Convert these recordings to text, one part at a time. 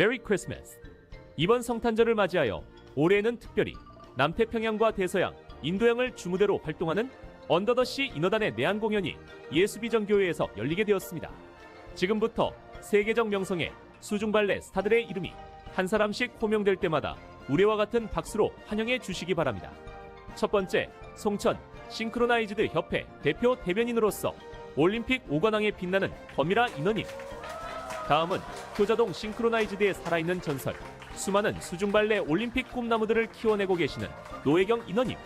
메리 크리스마스. 이번 성탄절을 맞이하여 올해에는 특별히 남태평양과 대서양, 인도양을 주무대로 활동하는 언더더시 인어단의 내한 공연이 예수비전교회에서 열리게 되었습니다. 지금부터 세계적 명성의 수중발레 스타들의 이름이 한 사람씩 호명될 때마다 우리와 같은 박수로 환영해 주시기 바랍니다. 첫 번째, 송천 싱크로나이즈드 협회 대표 대변인으로서 올림픽 5관왕에 빛나는 범이라 인어님. 다음은 효자동 싱크로나이즈드의 살아있는 전설, 수많은 수중발레 올림픽 꿈나무들을 키워내고 계시는 노혜경 인어님.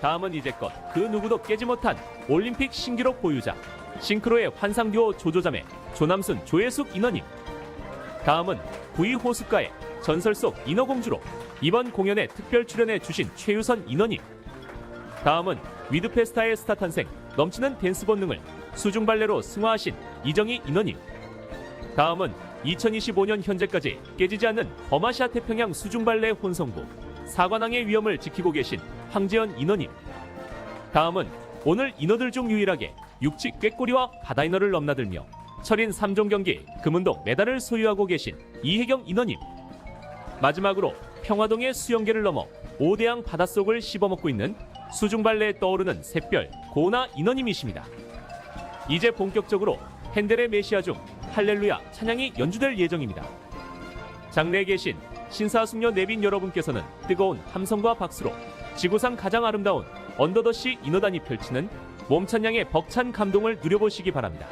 다음은 이제껏 그 누구도 깨지 못한 올림픽 신기록 보유자, 싱크로의 환상 듀오 조조자매 조남순 조혜숙 인어님. 다음은 구이 호숫가의 전설 속 인어공주로 이번 공연에 특별 출연해 주신 최유선 인어님. 다음은 위드페스타의 스타 탄생 넘치는 댄스 본능을 수중발레로 승화하신 이정희 인어님. 다음은 2025년 현재까지 깨지지 않는 버마시아 태평양 수중발레 혼성부 사관왕의 위엄을 지키고 계신 황재현 인어님. 다음은 오늘 인어들 중 유일하게 육지 꾀꼬리와 바다 인어를 넘나들며 철인 3종 경기 금운동 메달을 소유하고 계신 이혜경 인어님. 마지막으로 평화동의 수영계를 넘어 오대양 바닷속을 씹어먹고 있는 수중발레에 떠오르는 샛별 고나 인어님이십니다. 이제 본격적으로 핸델의 메시아 중 할렐루야 찬양이 연주될 예정입니다. 장내에 계신 신사숙녀 내빈 여러분께서는 뜨거운 함성과 박수로 지구상 가장 아름다운 언더더시 인어단이 펼치는 몸찬양의 벅찬 감동을 누려보시기 바랍니다.